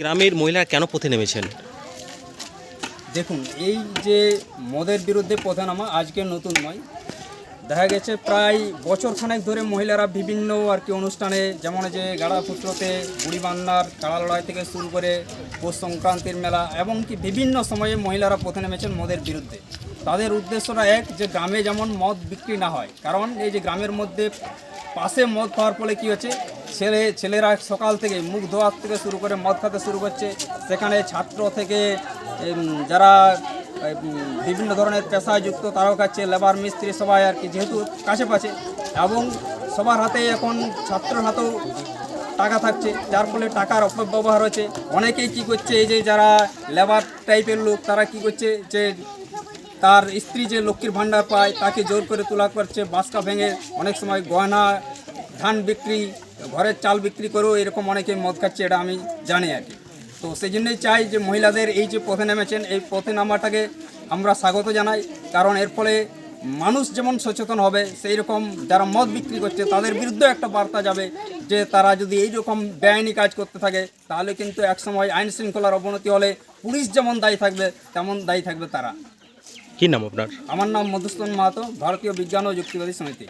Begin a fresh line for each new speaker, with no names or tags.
গ্রামের মহিলারা কেন পথে নেমেছেন?
দেখুন, এই যে মদের বিরুদ্ধে প্রধানামা আজকে নতুন নয়। দেখা গেছে প্রায় বছরখানেক ধরে মহিলারা বিভিন্ন আর কি অনুষ্ঠানে, যেমন যে গাড়া গাড়াপুত্রতে বুড়িবান্নার কাড়া লড়াই থেকে শুরু করে পৌষ সংক্রান্তির মেলা, এবং কি বিভিন্ন সময়ে মহিলারা পথে নেমেছেন মদের বিরুদ্ধে। তাদের উদ্দেশ্যটা এক, যে গ্রামে যেমন মদ বিক্রি না হয়, কারণ এই যে গ্রামের মধ্যে পাশে মদ খাওয়ার ফলে কী হচ্ছে ছেলে, ছেলেরা সকাল থেকে মুখ ধোয়ার থেকে শুরু করে মদ খাতে শুরু করছে। সেখানে ছাত্র থেকে যারা বিভিন্ন ধরনের পেশায় যুক্ত তারাও খাচ্ছে লেবার মিস্ত্রি সবাই আর কি, যেহেতু কাছে পাচ্ছে এবং সবার হাতে এখন ছাত্রের হাতেও টাকা থাকছে, যার ফলে টাকার অপব্যবহার হচ্ছে। অনেকেই কি করছে, এই যে যারা লেবার টাইপের লোক, তারা কি করছে যে তার স্ত্রী যে লক্ষ্মীর ভাণ্ডার পায়, তাকে জোর করে তোলা করছে বাসকা ভেঙে অনেক সময় গয়না, ধান বিক্রি ঘরের চাল বিক্রি করেও এরকম অনেকে মদ খাচ্ছে এটা আমি জানি আর কি। তো সেই জন্যই চাই যে মহিলাদের এই যে পথে নেমেছেন এই পথে নামাটাকে আমরা স্বাগত জানাই। কারণ এর ফলে মানুষ যেমন সচেতন হবে সেই রকম যারা মদ বিক্রি করছে তাদের বিরুদ্ধে একটা বার্তা যাবে যে তারা যদি এই রকম বেআইনি কাজ করতে থাকে তাহলে কিন্তু একসময় আইন শৃঙ্খলার অবনতি হলে পুলিশ যেমন দায়ী থাকবে তেমন দায়ী থাকবে তারা।
কি নাম আপনার?
আমার নাম মধুসূদন মাহাতো ভারতীয় বিজ্ঞান ও যুক্তিবাদী সমিতি।